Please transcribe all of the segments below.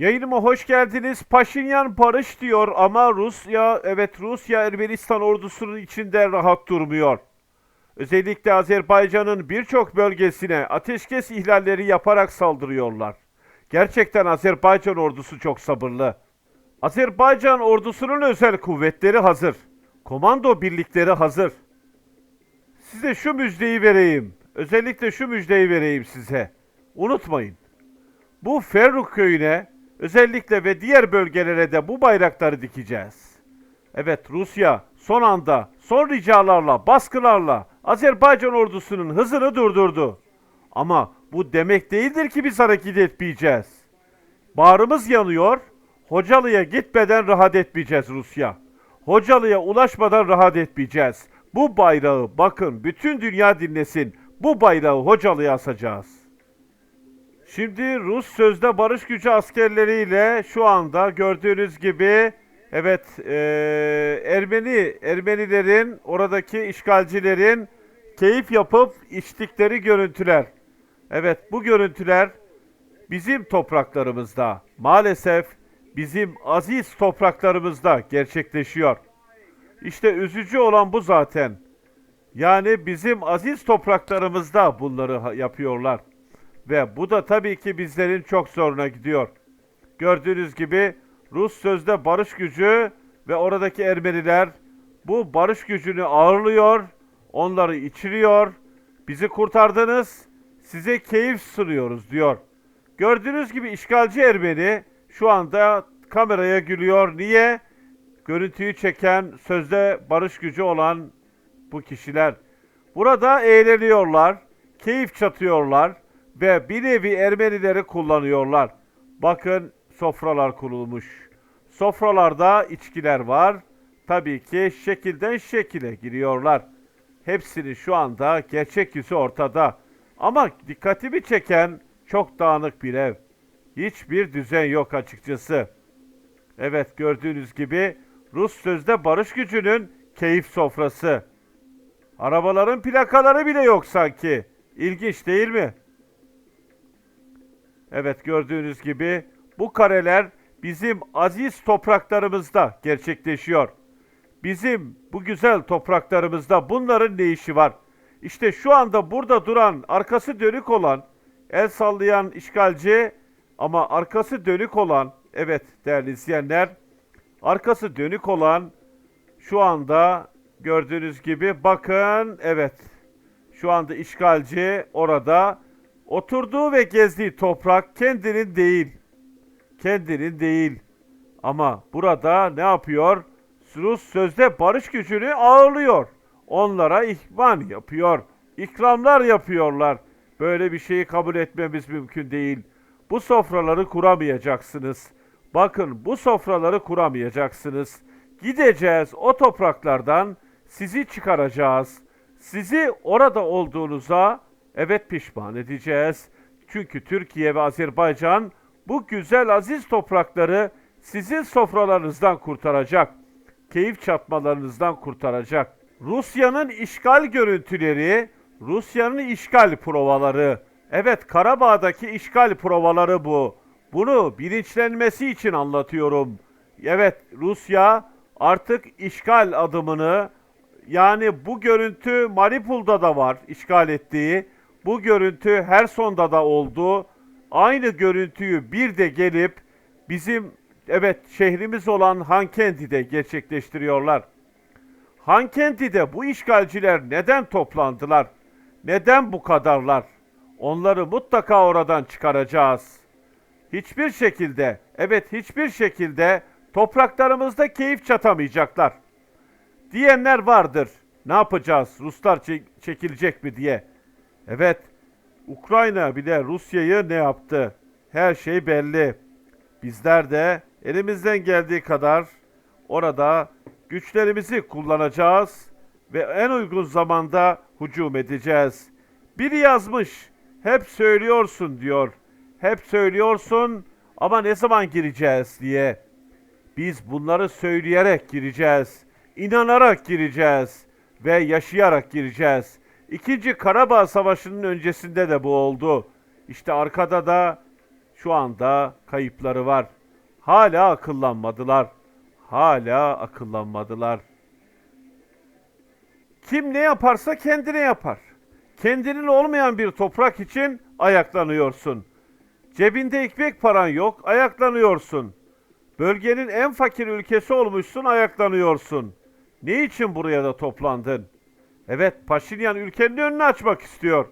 Yayınıma hoş geldiniz. Paşinyan barış diyor ama Rusya, evet Rusya Ermenistan ordusunun içinde rahat durmuyor. Özellikle Azerbaycan'ın birçok bölgesine ateşkes ihlalleri yaparak saldırıyorlar. Gerçekten Azerbaycan ordusu çok sabırlı. Azerbaycan ordusunun özel kuvvetleri hazır. Komando birlikleri hazır. Size şu müjdeyi vereyim. Özellikle şu müjdeyi vereyim size. Unutmayın. Bu Ferruk köyüne özellikle ve diğer bölgelere de bu bayrakları dikeceğiz. Evet Rusya son anda son ricalarla, baskılarla Azerbaycan ordusunun hızını durdurdu. Ama bu demek değildir ki biz hareket etmeyeceğiz. Bağrımız yanıyor. Hocalı'ya gitmeden rahat etmeyeceğiz Rusya. Hocalı'ya ulaşmadan rahat etmeyeceğiz. Bu bayrağı bakın bütün dünya dinlesin. Bu bayrağı Hocalı'ya asacağız. Şimdi Rus sözde barış gücü askerleriyle şu anda gördüğünüz gibi evet eee, Ermeni Ermenilerin oradaki işgalcilerin keyif yapıp içtikleri görüntüler. Evet bu görüntüler bizim topraklarımızda maalesef bizim aziz topraklarımızda gerçekleşiyor. İşte üzücü olan bu zaten. Yani bizim aziz topraklarımızda bunları yapıyorlar. Ve bu da tabii ki bizlerin çok zoruna gidiyor. Gördüğünüz gibi Rus sözde barış gücü ve oradaki Ermeniler bu barış gücünü ağırlıyor, onları içiriyor. Bizi kurtardınız, size keyif sunuyoruz diyor. Gördüğünüz gibi işgalci Ermeni şu anda kameraya gülüyor. Niye? Görüntüyü çeken sözde barış gücü olan bu kişiler. Burada eğleniyorlar, keyif çatıyorlar ve bir nevi Ermenileri kullanıyorlar. Bakın sofralar kurulmuş. Sofralarda içkiler var. Tabii ki şekilden şekile giriyorlar. Hepsinin şu anda gerçek yüzü ortada. Ama dikkatimi çeken çok dağınık bir ev. Hiçbir düzen yok açıkçası. Evet gördüğünüz gibi Rus sözde barış gücünün keyif sofrası. Arabaların plakaları bile yok sanki. İlginç değil mi? Evet gördüğünüz gibi bu kareler bizim aziz topraklarımızda gerçekleşiyor. Bizim bu güzel topraklarımızda bunların ne işi var? İşte şu anda burada duran, arkası dönük olan, el sallayan işgalci ama arkası dönük olan, evet değerli izleyenler, arkası dönük olan şu anda gördüğünüz gibi bakın evet şu anda işgalci orada oturduğu ve gezdiği toprak kendinin değil. Kendinin değil. Ama burada ne yapıyor? Rus sözde barış gücünü ağırlıyor. Onlara ihvan yapıyor. İkramlar yapıyorlar. Böyle bir şeyi kabul etmemiz mümkün değil. Bu sofraları kuramayacaksınız. Bakın bu sofraları kuramayacaksınız. Gideceğiz o topraklardan sizi çıkaracağız. Sizi orada olduğunuza evet pişman edeceğiz. Çünkü Türkiye ve Azerbaycan bu güzel aziz toprakları sizin sofralarınızdan kurtaracak. Keyif çatmalarınızdan kurtaracak. Rusya'nın işgal görüntüleri, Rusya'nın işgal provaları. Evet Karabağ'daki işgal provaları bu. Bunu bilinçlenmesi için anlatıyorum. Evet Rusya artık işgal adımını yani bu görüntü Mariupol'da da var işgal ettiği. Bu görüntü Herson'da da oldu. Aynı görüntüyü bir de gelip bizim evet şehrimiz olan Hankendi'de gerçekleştiriyorlar. Hankendi'de bu işgalciler neden toplandılar? Neden bu kadarlar? Onları mutlaka oradan çıkaracağız. Hiçbir şekilde, evet hiçbir şekilde topraklarımızda keyif çatamayacaklar. Diyenler vardır. Ne yapacağız? Ruslar çek- çekilecek mi diye. Evet, Ukrayna bile Rusya'yı ne yaptı? Her şey belli. Bizler de elimizden geldiği kadar orada güçlerimizi kullanacağız ve en uygun zamanda hücum edeceğiz. Biri yazmış, hep söylüyorsun diyor. Hep söylüyorsun ama ne zaman gireceğiz diye. Biz bunları söyleyerek gireceğiz. inanarak gireceğiz ve yaşayarak gireceğiz. İkinci Karabağ Savaşı'nın öncesinde de bu oldu. İşte arkada da şu anda kayıpları var. Hala akıllanmadılar. Hala akıllanmadılar. Kim ne yaparsa kendine yapar. Kendinin olmayan bir toprak için ayaklanıyorsun. Cebinde ekmek paran yok, ayaklanıyorsun. Bölgenin en fakir ülkesi olmuşsun, ayaklanıyorsun. Ne için buraya da toplandın? Evet, Paşinyan ülkenin önünü açmak istiyor.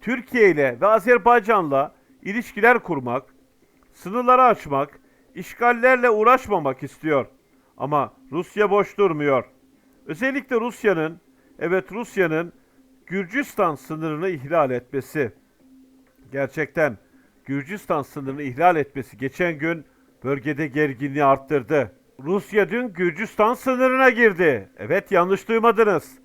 Türkiye ile ve Azerbaycan'la ilişkiler kurmak, sınırları açmak, işgallerle uğraşmamak istiyor. Ama Rusya boş durmuyor. Özellikle Rusya'nın, evet Rusya'nın Gürcistan sınırını ihlal etmesi. Gerçekten Gürcistan sınırını ihlal etmesi geçen gün bölgede gerginliği arttırdı. Rusya dün Gürcistan sınırına girdi. Evet yanlış duymadınız.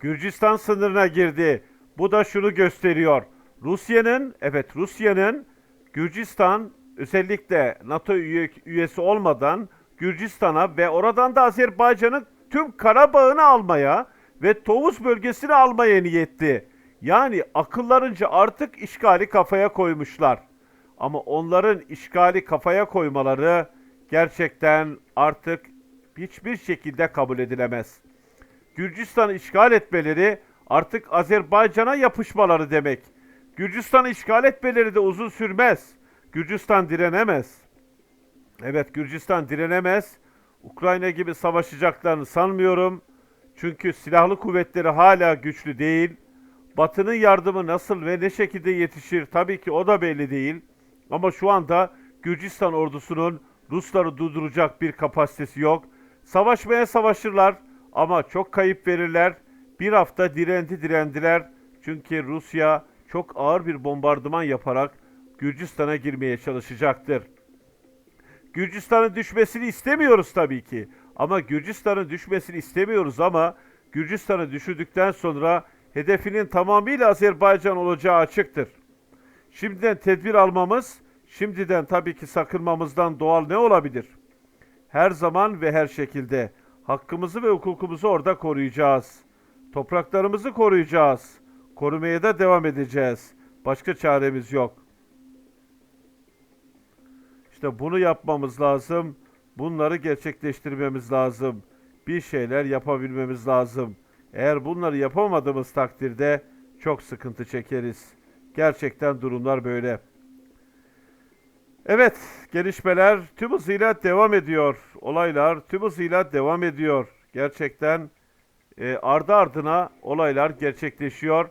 Gürcistan sınırına girdi. Bu da şunu gösteriyor. Rusya'nın, evet Rusya'nın Gürcistan özellikle NATO üye- üyesi olmadan Gürcistan'a ve oradan da Azerbaycan'ın tüm Karabağ'ını almaya ve Tovuz bölgesini almaya niyetli. Yani akıllarınca artık işgali kafaya koymuşlar. Ama onların işgali kafaya koymaları gerçekten artık hiçbir şekilde kabul edilemez. Gürcistan'ı işgal etmeleri artık Azerbaycan'a yapışmaları demek. Gürcistan'ı işgal etmeleri de uzun sürmez. Gürcistan direnemez. Evet Gürcistan direnemez. Ukrayna gibi savaşacaklarını sanmıyorum. Çünkü silahlı kuvvetleri hala güçlü değil. Batı'nın yardımı nasıl ve ne şekilde yetişir tabii ki o da belli değil. Ama şu anda Gürcistan ordusunun Rusları durduracak bir kapasitesi yok. Savaşmaya savaşırlar ama çok kayıp verirler. Bir hafta direndi direndiler. Çünkü Rusya çok ağır bir bombardıman yaparak Gürcistan'a girmeye çalışacaktır. Gürcistan'ın düşmesini istemiyoruz tabii ki. Ama Gürcistan'ın düşmesini istemiyoruz ama Gürcistan'ı düşürdükten sonra hedefinin tamamıyla Azerbaycan olacağı açıktır. Şimdiden tedbir almamız, şimdiden tabii ki sakınmamızdan doğal ne olabilir? Her zaman ve her şekilde hakkımızı ve hukukumuzu orada koruyacağız. Topraklarımızı koruyacağız. Korumaya da devam edeceğiz. Başka çaremiz yok. İşte bunu yapmamız lazım. Bunları gerçekleştirmemiz lazım. Bir şeyler yapabilmemiz lazım. Eğer bunları yapamadığımız takdirde çok sıkıntı çekeriz. Gerçekten durumlar böyle. Evet, gelişmeler tüm hızıyla devam ediyor. Olaylar tüm hızıyla devam ediyor. Gerçekten e, ardı ardına olaylar gerçekleşiyor.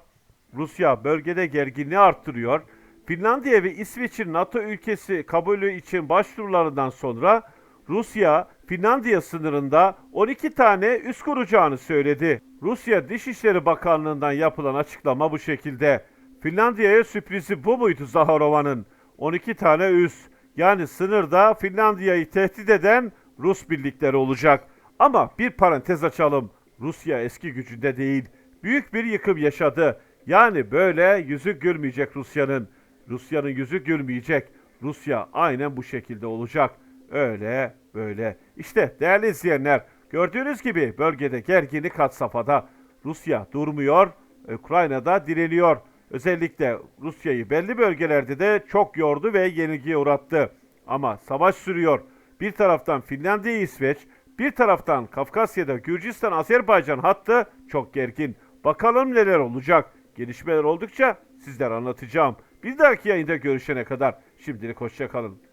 Rusya bölgede gerginliği arttırıyor. Finlandiya ve İsveç'in NATO ülkesi kabulü için başvurularından sonra Rusya Finlandiya sınırında 12 üs üs kuracağını söyledi. Rusya Dışişleri Bakanlığı'ndan yapılan açıklama bu şekilde. Finlandiya'ya sürprizi bu muydu Zaharova'nın? 12 tane üs. Yani sınırda Finlandiya'yı tehdit eden Rus birlikleri olacak. Ama bir parantez açalım. Rusya eski gücünde değil. Büyük bir yıkım yaşadı. Yani böyle yüzü gülmeyecek Rusya'nın. Rusya'nın yüzü gülmeyecek. Rusya aynen bu şekilde olacak. Öyle böyle. İşte değerli izleyenler gördüğünüz gibi bölgede gerginlik kat safhada. Rusya durmuyor, Ukrayna'da direniyor. Özellikle Rusya'yı belli bölgelerde de çok yordu ve yenilgiye uğrattı. Ama savaş sürüyor. Bir taraftan Finlandiya, İsveç, bir taraftan Kafkasya'da Gürcistan, Azerbaycan hattı çok gergin. Bakalım neler olacak. Gelişmeler oldukça sizlere anlatacağım. Bir dahaki yayında görüşene kadar şimdilik hoşçakalın.